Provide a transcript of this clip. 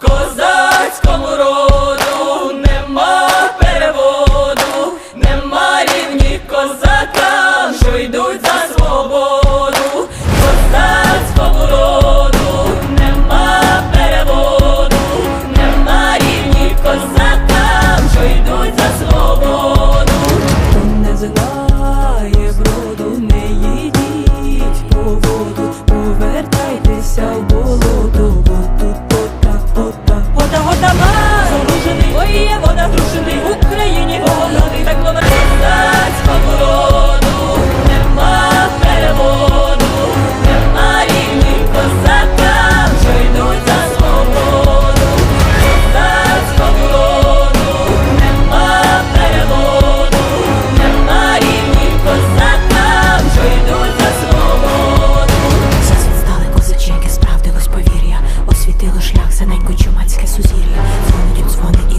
козацькому роду нема переводу, нема рівні козакам, що йдуть за свободу, козацькому роду нема переводу, нема рівні козакам, що йдуть за свободу. Хто не знає броду, не їдіть Susi, dzwonię, dzwonię